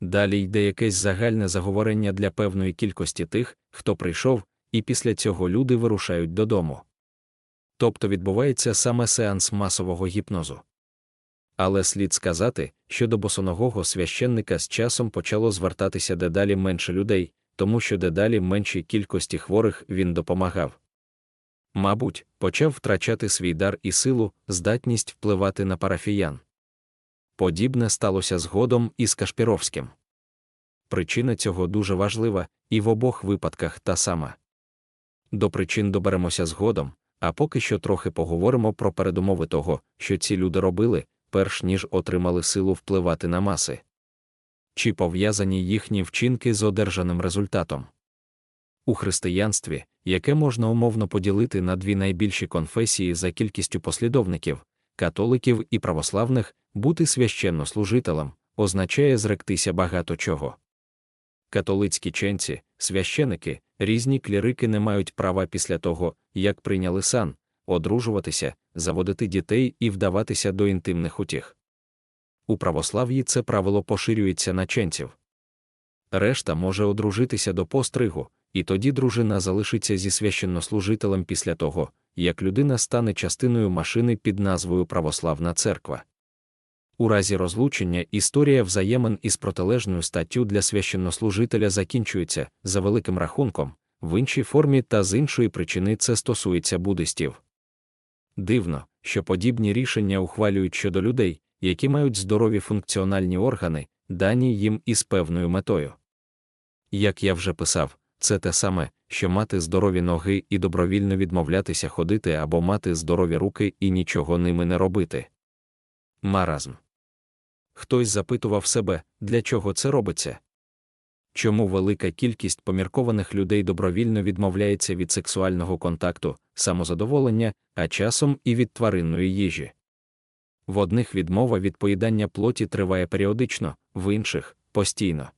Далі йде якесь загальне заговорення для певної кількості тих, хто прийшов, і після цього люди вирушають додому. Тобто відбувається саме сеанс масового гіпнозу. Але слід сказати, що до босоногого священника з часом почало звертатися дедалі менше людей, тому що дедалі меншій кількості хворих він допомагав. Мабуть, почав втрачати свій дар і силу, здатність впливати на парафіян. Подібне сталося згодом із Кашпіровським. Причина цього дуже важлива, і в обох випадках та сама. До причин доберемося згодом, а поки що трохи поговоримо про передумови того, що ці люди робили, перш ніж отримали силу впливати на маси. Чи пов'язані їхні вчинки з одержаним результатом? У християнстві, яке можна умовно поділити на дві найбільші конфесії за кількістю послідовників католиків і православних, бути священнослужителем означає зректися багато чого. Католицькі ченці, священики, різні клірики не мають права після того, як прийняли сан, одружуватися, заводити дітей і вдаватися до інтимних утіх. У православ'ї це правило поширюється на ченців. Решта може одружитися до постригу, і тоді дружина залишиться зі священнослужителем після того, як людина стане частиною машини під назвою Православна церква. У разі розлучення історія взаємин із протилежною статтю для священнослужителя закінчується за великим рахунком, в іншій формі та з іншої причини це стосується буддистів. Дивно, що подібні рішення ухвалюють щодо людей, які мають здорові функціональні органи, дані їм із певною метою. Як я вже писав, це те саме, що мати здорові ноги і добровільно відмовлятися ходити або мати здорові руки і нічого ними не робити. Маразм. Хтось запитував себе, для чого це робиться. Чому велика кількість поміркованих людей добровільно відмовляється від сексуального контакту, самозадоволення, а часом і від тваринної їжі. В одних відмова від поїдання плоті триває періодично, в інших постійно.